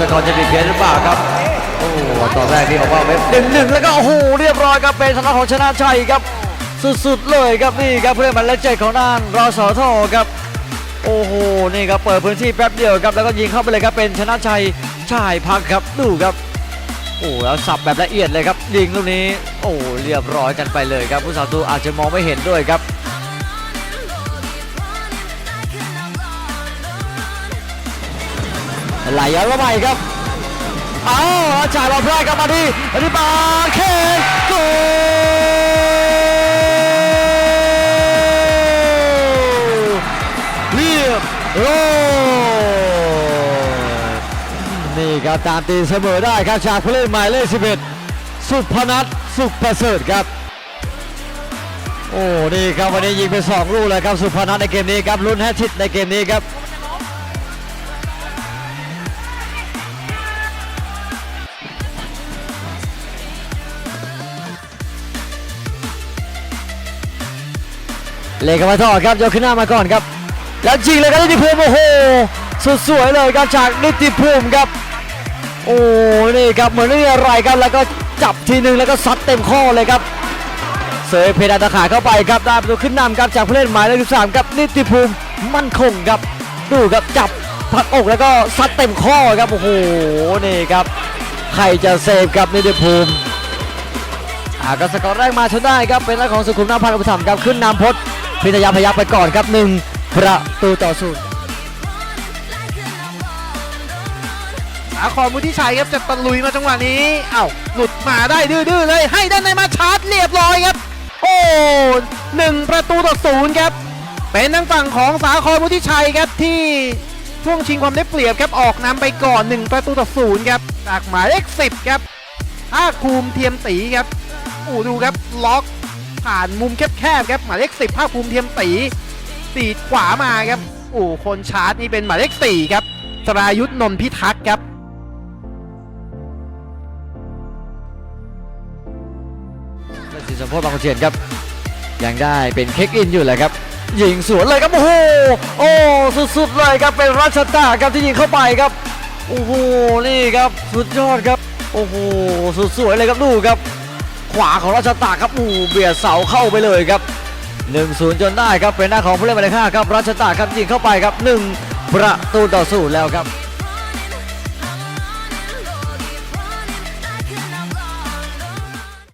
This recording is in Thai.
สกอร์จะมีเพี้ยนหรือเปล่าครับโอ้ตอนแรกนี่บอกว่าเว็บหนึ่งหนึ่งแล้วก็โอ้โหเรียบร้อยครับเป็นชนะของชนะชัยครับสุดๆเลยครับนี่ครับเพื่อนมันเล็กเจ็ดของด้านรอสอทอครับโอ้โหนี่ครับเปิดพื้นที่แป๊บเดียวครับแล้วก็ยิงเข้าไปเลยครับเป็นชนะชัยชายพักครับดูครับโอ้แล้วสับแบบละเอียดเลยครับยิงลูกนี้ โอ้เรียบร้อยกันไปเลยครับผู้สาวตูอาจจะมองไม่เห็นด้วยครับ ไหลย้อนเข้าไปครับเอาจ่ายบอลพลาดกลับมาที่อธิบาลเคนโกเรียบร้นี่ครับตามตีเสมอได้ครับจากผู้เล่นหมายเลข 11 สุพนัทสุขประเสริฐครับโอ้นี่ครับวันนี้ยิงไปสองลูกเลยครับสุพนัทในเกมนี้ครับลุ้นแฮตทริกในเกมนี้ครับ เลกมาต่อครับยกขึ้นหน้ามาก่อนครับ แล้วจริงเลยครับนิติภูมิโอ้โหสุดสวยเลยครับจากนิติภูมิครับ โอ้นี่ครับเหมือนไม่มีอะไรครับแล้วก็จับทีหนึ่งแล้วก็ซัดเต็มข้อเลยครับเสยเพดานตะขาเข้าไปครับได้ประตูขึ้นนำครับจากผู้เล่นหมายเลข13ครับนิติภูมิมั่นคงครับ ดูครับจับผักอกแล้วก็ซัดเต็มข้อครับโอ้โหนี่ครับใครจะเซฟครับนิติภูมิอ่าก็สกอร์แรกมาชนได้ครับเป็นนักของสุขุมนาพันธ์อุปถัมภ์ครับขึ้นนำพด พิทยาพยักไปก่อนครับหนึ่งประตูต่อศูนย์สาครมุทิชัยครับจะตะลุยมาจังหวะนี้เอ้าหลุดมาได้ดื้อๆเลย ให้ด้านในมาชาร์จเรียบร้อยครับ โอ้หนึ่งประตูต่อศูนย์ครับ เป็นทางฝั่งของสาครมุทิชัยครับที่ช่วงชิงความได้เปรียบครับออกนำไปก่อน 1 ประตูต่อศูนย์ครับจากหมายเลข10ครับภาคภูมิเทียมตีครับโอ้ดูครับล็อก ผ่านมุมแคบๆครับหมายเลข10ภาคภูมิเทียมตีตีขวามาครับโอ้คนชาร์จนี่เป็นหมายเลข4ครับสรายุทธนนพิทักษ์ครับสิสมโพธิบางเทียนครับ ยังได้เป็นเช็คอินอยู่เลยครับ ยิงสวนเลยครับ โอ้โหโอ้สุดๆเลยครับเป็นรัชตาครับที่ยิงเข้าไปครับ โอ้โหนี่ครับสุดยอดครับ โอ้โหสุดสวยเลยครับดูครับ ขวาของราชตาครับอู้เบียดเสาเข้าไปเลยครับ 1-0 จนได้ครับเป็นหน้าของผู้เล่นหมายเลขห้าครับรัชตาครับยิงเข้าไปครับ 1 ประตูต่อศูนย์แล้วครับ